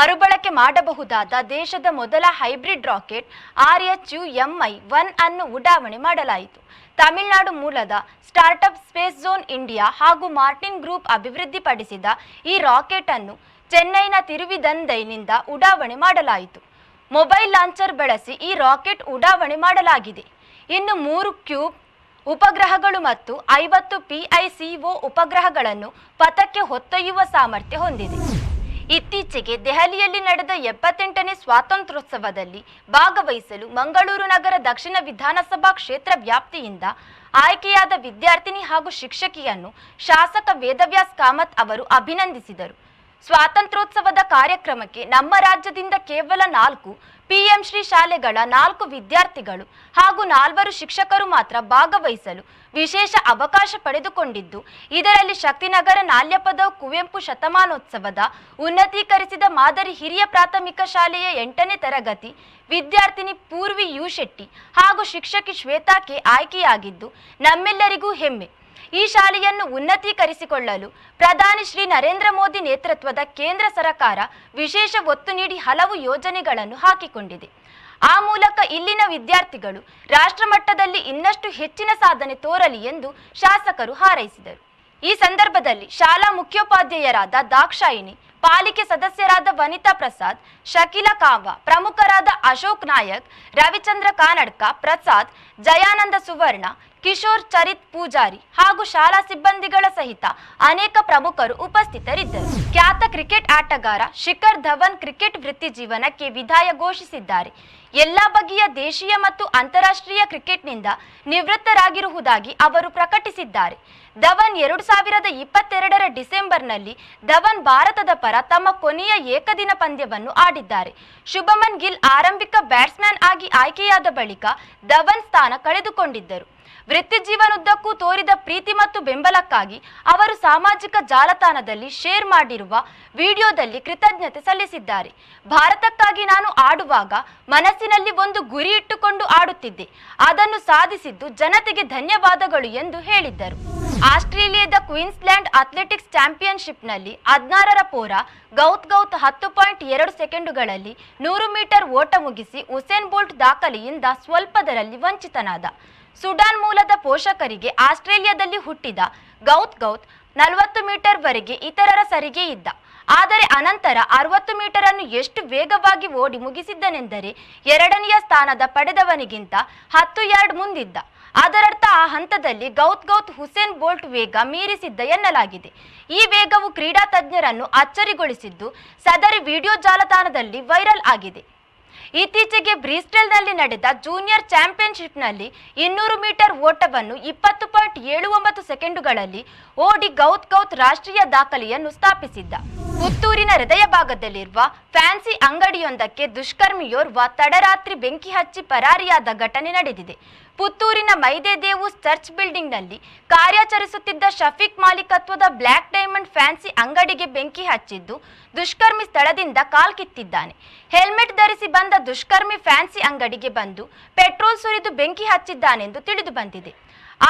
ಮರುಬಳಕೆ ಮಾಡಬಹುದಾದ ದೇಶದ ಮೊದಲ hybrid rocket R H U M I one ಅನ್ನು ಉಡಾವಣೆ ಮಾಡಲಾಯಿತು. ತಮಿಳುನಾಡು ಮೂಲದ ಸ್ಟಾರ್ಟ್ಅಪ್ ಸ್ಪೇಸ್ ಝೋನ್ ಇಂಡಿಯಾ ಹಾಗೂ ಮಾರ್ಟಿನ್ ಗ್ರೂಪ್ ಅಭಿವೃದ್ಧಿಪಡಿಸಿದ ಈ ರಾಕೆಟ್ ಅನ್ನು ಚೆನ್ನೈನ ತಿರುವಿದಂದೈನಿಂದ ಉಡಾವಣೆ ಮಾಡಲಾಯಿತು. ಮೊಬೈಲ್ ಲಾಂಚರ್ ಬಳಸಿ ಈ ರಾಕೆಟ್ ಉಡಾವಣೆ ಮಾಡಲಾಗಿದೆ. ಇನ್ನು ಮೂರು ಕ್ಯೂಬ್ ಉಪಗ್ರಹಗಳು ಮತ್ತು ಐವತ್ತು ಪಿಐಸಿಒ ಉಪಗ್ರಹಗಳನ್ನು ಪಥಕ್ಕೆ ಹೊತ್ತೊಯ್ಯುವ ಸಾಮರ್ಥ್ಯ ಹೊಂದಿದೆ. ಇತ್ತೀಚೆಗೆ ದೆಹಲಿಯಲ್ಲಿ ನಡೆದ ಎಪ್ಪತ್ತೆಂಟನೇ ಸ್ವಾತಂತ್ರ್ಯೋತ್ಸವದಲ್ಲಿ ಭಾಗವಹಿಸಲು ಮಂಗಳೂರು ನಗರ ದಕ್ಷಿಣ ವಿಧಾನಸಭಾ ಕ್ಷೇತ್ರ ವ್ಯಾಪ್ತಿಯಿಂದ ಆಯ್ಕೆಯಾದ ವಿದ್ಯಾರ್ಥಿನಿ ಹಾಗೂ ಶಿಕ್ಷಕಿಯನ್ನು ಶಾಸಕ ವೇದವ್ಯಾಸ್ ಕಾಮತ್ ಅವರು ಅಭಿನಂದಿಸಿದರು. ಸ್ವಾತಂತ್ರ್ಯೋತ್ಸವದ ಕಾರ್ಯಕ್ರಮಕ್ಕೆ ನಮ್ಮ ರಾಜ್ಯದಿಂದ ಕೇವಲ ನಾಲ್ಕು ಪಿಎಂ ಶ್ರೀ ಶಾಲೆಗಳ ನಾಲ್ಕು ವಿದ್ಯಾರ್ಥಿಗಳು ಹಾಗೂ ನಾಲ್ವರು ಶಿಕ್ಷಕರು ಮಾತ್ರ ಭಾಗವಹಿಸಲು ವಿಶೇಷ ಅವಕಾಶ ಪಡೆದುಕೊಂಡಿದ್ದು, ಇದರಲ್ಲಿ ಶಕ್ತಿನಗರ ನಾಲ್ಯಪದ ಕುವೆಂಪು ಶತಮಾನೋತ್ಸವದ ಉನ್ನತೀಕರಿಸಿದ ಮಾದರಿ ಹಿರಿಯ ಪ್ರಾಥಮಿಕ ಶಾಲೆಯ ಎಂಟನೇ ತರಗತಿ ವಿದ್ಯಾರ್ಥಿನಿ ಪೂರ್ವಿ ಯು ಶೆಟ್ಟಿ ಹಾಗೂ ಶಿಕ್ಷಕಿ ಶ್ವೇತಾಕೆ ಆಯ್ಕೆಯಾಗಿದ್ದು, ನಮ್ಮೆಲ್ಲರಿಗೂ ಹೆಮ್ಮೆ. ಈ ಶಾಲೆಯನ್ನು ಉನ್ನತೀಕರಿಸಿಕೊಳ್ಳಲು ಪ್ರಧಾನಿ ಶ್ರೀ ನರೇಂದ್ರ ಮೋದಿ ನೇತೃತ್ವದ ಕೇಂದ್ರ ಸರ್ಕಾರ ವಿಶೇಷ ಒತ್ತು ನೀಡಿ ಹಲವು ಯೋಜನೆಗಳನ್ನು ಹಾಕಿಕೊಂಡಿದೆ. ಆ ಮೂಲಕ ಇಲ್ಲಿನ ವಿದ್ಯಾರ್ಥಿಗಳು ರಾಷ್ಟ್ರಮಟ್ಟದಲ್ಲಿ ಇನ್ನಷ್ಟು ಹೆಚ್ಚಿನ ಸಾಧನೆ ತೋರಲಿ ಎಂದು ಶಾಸಕರು ಹಾರೈಸಿದರು. ಈ ಸಂದರ್ಭದಲ್ಲಿ ಶಾಲಾ ಮುಖ್ಯೋಪಾಧ್ಯಾಯರಾದ ದಾಕ್ಷಾಯಿನಿ ಪಾಲಿಕೆ ಸದಸ್ಯರಾದ ವನಿತಾ ಪ್ರಸಾದ್ ಶಕೀಲಾ ಕಾವಾ, ಪ್ರಮುಖರಾದ ಅಶೋಕ್ ನಾಯಕ್ ರವಿಚಂದ್ರ ಕಾನಡ್ಕ ಪ್ರಸಾದ್ ಜಯಾನಂದ ಸುವರ್ಣ ಕಿಶೋರ್ ಚರಿತ್ ಪೂಜಾರಿ ಹಾಗೂ ಶಾಲಾ ಸಿಬ್ಬಂದಿಗಳ ಸಹಿತ ಅನೇಕ ಪ್ರಮುಖರು ಉಪಸ್ಥಿತರಿದ್ದರು. ಖ್ಯಾತ ಕ್ರಿಕೆಟ್ ಆಟಗಾರ ಶಿಖರ್ ಧವನ್ ಕ್ರಿಕೆಟ್ ವೃತ್ತಿ ಜೀವನಕ್ಕೆ ವಿದಾಯ ಘೋಷಿಸಿದ್ದಾರೆ. ಎಲ್ಲಾ ಬಗೆಯ ದೇಶೀಯ ಮತ್ತು ಅಂತಾರಾಷ್ಟ್ರೀಯ ಕ್ರಿಕೆಟ್ನಿಂದ ನಿವೃತ್ತರಾಗಿರುವುದಾಗಿ ಅವರು ಪ್ರಕಟಿಸಿದ್ದಾರೆ. ಧವನ್ ಎರಡು ಸಾವಿರದ ಇಪ್ಪತ್ತೆರಡರ ಡಿಸೆಂಬರ್ನಲ್ಲಿ ಧವನ್ ಭಾರತದ ಪರ ತಮ್ಮ ಕೊನೆಯ ಏಕದಿನ ಪಂದ್ಯವನ್ನು ಆಡಿದ್ದಾರೆ. ಶುಭಮನ್ ಗಿಲ್ ಆರಂಭಿಕ ಬ್ಯಾಟ್ಸ್ಮನ್ ಆಗಿ ಆಯ್ಕೆಯಾದ ಬಳಿಕ ಧವನ್ ಸ್ಥಾನ ಕಳೆದುಕೊಂಡಿದ್ದರು. ವೃತ್ತಿ ಜೀವನದ್ದಕ್ಕೂ ತೋರಿದ ಪ್ರೀತಿ ಮತ್ತು ಬೆಂಬಲಕ್ಕಾಗಿ ಅವರು ಸಾಮಾಜಿಕ ಜಾಲತಾಣದಲ್ಲಿ ಶೇರ್ ಮಾಡಿರುವ ವಿಡಿಯೋದಲ್ಲಿ ಕೃತಜ್ಞತೆ ಸಲ್ಲಿಸಿದ್ದಾರೆ. ಭಾರತಕ್ಕಾಗಿ ನಾನು ಆಡುವಾಗ ಮನಸ್ಸಿನಲ್ಲಿ ಒಂದು ಗುರಿ ಇಟ್ಟುಕೊಂಡು ಆಡುತ್ತಿದ್ದೆ. ಅದನ್ನು ಸಾಧಿಸಿದ್ದು ಜನತೆಗೆ ಧನ್ಯವಾದಗಳು ಎಂದು ಹೇಳಿದ್ದರು. ಆಸ್ಟ್ರೇಲಿಯಾದ ಕ್ವೀನ್ಸ್ಲ್ಯಾಂಡ್ ಅಥ್ಲೆಟಿಕ್ಸ್ ಚಾಂಪಿಯನ್ಶಿಪ್ನಲ್ಲಿ ಹದಿನಾರರ ಪೋರ ಗೌತ್ ಗೌತ್ ಹತ್ತು ಪಾಯಿಂಟ್ ಎರಡು ಸೆಕೆಂಡುಗಳಲ್ಲಿ ನೂರು ಮೀಟರ್ ಓಟ ಮುಗಿಸಿ ಉಸೇನ್ ಬೋಲ್ಟ್ ದಾಖಲೆಯಿಂದ ಸ್ವಲ್ಪದರಲ್ಲಿ ವಂಚಿತನಾದ. ಸುಡಾನ್ ಮೂಲದ ಪೋಷಕರಿಗೆ ಆಸ್ಟ್ರೇಲಿಯಾದಲ್ಲಿ ಹುಟ್ಟಿದ ಗೌತ್ ಗೌತ್ ನಲವತ್ತು ಮೀಟರ್ ವರೆಗೆ ಇತರರ ಸರಿಗೆ ಇದ್ದ. ಆದರೆ ಅನಂತರ ಅರವತ್ತು ಮೀಟರ್ ಅನ್ನು ಎಷ್ಟು ವೇಗವಾಗಿ ಓಡಿ ಮುಗಿಸಿದ್ದನೆಂದರೆ ಎರಡನೆಯ ಸ್ಥಾನದ ಪಡೆದವನಿಗಿಂತ ಹತ್ತು ಯಾರ್ಡ್ ಮುಂದಿದ್ದ. ಅದರರ್ಥ ಆ ಹಂತದಲ್ಲಿ ಗೌತ್ ಗೌತ್ ಹುಸೇನ್ ಬೋಲ್ಟ್ ವೇಗ ಮೀರಿಸಿದ್ದ ಎನ್ನಲಾಗಿದೆ. ಈ ವೇಗವು ಕ್ರೀಡಾ ತಜ್ಞರನ್ನು ಅಚ್ಚರಿಗೊಳಿಸಿದ್ದು, ಸದರಿ ವಿಡಿಯೋ ಜಾಲತಾಣದಲ್ಲಿ ವೈರಲ್ ಆಗಿದೆ. ಇತ್ತೀಚೆಗೆ ಬ್ರಿಸ್ಟೆಲ್ನಲ್ಲಿ ನಡೆದ ಜೂನಿಯರ್ ಚಾಂಪಿಯನ್ಶಿಪ್ನಲ್ಲಿ ಇನ್ನೂರು ಮೀಟರ್ ಓಟವನ್ನು ಇಪ್ಪತ್ತು ಪಾಯಿಂಟ್ ಏಳು ಒಂಬತ್ತು ಸೆಕೆಂಡುಗಳಲ್ಲಿ ಓಡಿ ಗೌತ್ ಗೌತ್ ರಾಷ್ಟ್ರೀಯ ದಾಖಲೆಯನ್ನು ಸ್ಥಾಪಿಸಿದ್ದ. ಪುತ್ತೂರಿನ ಹೃದಯ ಭಾಗದಲ್ಲಿರುವ ಫ್ಯಾನ್ಸಿ ಅಂಗಡಿಯೊಂದಕ್ಕೆ ದುಷ್ಕರ್ಮಿಯೋರ್ವ ತಡರಾತ್ರಿ ಬೆಂಕಿ ಹಚ್ಚಿ ಪರಾರಿಯಾದ ಘಟನೆ ನಡೆದಿದೆ. ಪುತ್ತೂರಿನ ಮೈದೇದೇವು ಚರ್ಚ್ ಬಿಲ್ಡಿಂಗ್ನಲ್ಲಿ ಕಾರ್ಯಾಚರಿಸುತ್ತಿದ್ದ ಶಫೀಕ್ ಮಾಲೀಕತ್ವದ ಬ್ಲ್ಯಾಕ್ ಡೈಮಂಡ್ ಫ್ಯಾನ್ಸಿ ಅಂಗಡಿಗೆ ಬೆಂಕಿ ಹಚ್ಚಿದ್ದು ದುಷ್ಕರ್ಮಿ ಸ್ಥಳದಿಂದ ಕಾಲ್ಕಿತ್ತಿದ್ದಾನೆ ಹೆಲ್ಮೆಟ್ ಧರಿಸಿ ಬಂದ ದುಷ್ಕರ್ಮಿ ಫ್ಯಾನ್ಸಿ ಅಂಗಡಿಗೆ ಬಂದು ಪೆಟ್ರೋಲ್ ಸುರಿದು ಬೆಂಕಿ ಹಚ್ಚಿದ್ದಾನೆಂದು ತಿಳಿದು ಬಂದಿದೆ.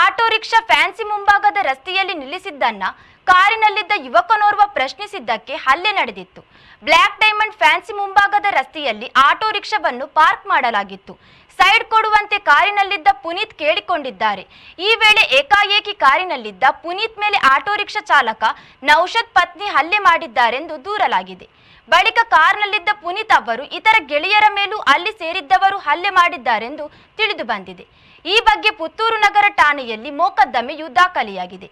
ಆಟೋ ರಿಕ್ಷಾ ಫ್ಯಾನ್ಸಿ ಮುಂಭಾಗದ ರಸ್ತೆಯಲ್ಲಿ ನಿಲ್ಲಿಸಿದ್ದನ್ನ ಕಾರಿನಲ್ಲಿದ್ದ ಯುವಕನೋರ್ವ ಪ್ರಶ್ನಿಸಿದ್ದಕ್ಕೆ ಹಲ್ಲೆ ನಡೆದಿತ್ತು. ಬ್ಲ್ಯಾಕ್ ಡೈಮಂಡ್ ಫ್ಯಾನ್ಸಿ ಮುಂಭಾಗದ ರಸ್ತೆಯಲ್ಲಿ ಆಟೋ ರಿಕ್ಷಾವನ್ನು ಪಾರ್ಕ್ ಮಾಡಲಾಗಿತ್ತು. ಸೈಡ್ ಕೊಡುವಂತೆ ಕಾರಿನಲ್ಲಿದ್ದ ಪುನೀತ್ ಕೇಳಿಕೊಂಡಿದ್ದಾರೆ. ಈ ವೇಳೆ ಏಕಾಏಕಿ ಕಾರಿನಲ್ಲಿದ್ದ ಪುನೀತ್ ಮೇಲೆ ಆಟೋ ರಿಕ್ಷಾ ಚಾಲಕ ನೌಷದ್ ಪತ್ನಿ ಹಲ್ಲೆ ಮಾಡಿದ್ದಾರೆಂದು ದೂರಲಾಗಿದೆ. ಬಳಿಕ ಕಾರ್ನಲ್ಲಿದ್ದ ಪುನೀತ್ ಅವರು ಇತರ ಗೆಳೆಯರ ಮೇಲೂ ಅಲ್ಲಿ ಸೇರಿದ್ದವರು ಹಲ್ಲೆ ಮಾಡಿದ್ದಾರೆಂದು ತಿಳಿದು ಬಂದಿದೆ. ಈ ಬಗ್ಗೆ ಪುತ್ತೂರು ನಗರ ಠಾಣೆಯಲ್ಲಿ ಮೊಕದ್ದಮೆಯು ದಾಖಲೆಯಾಗಿದೆ.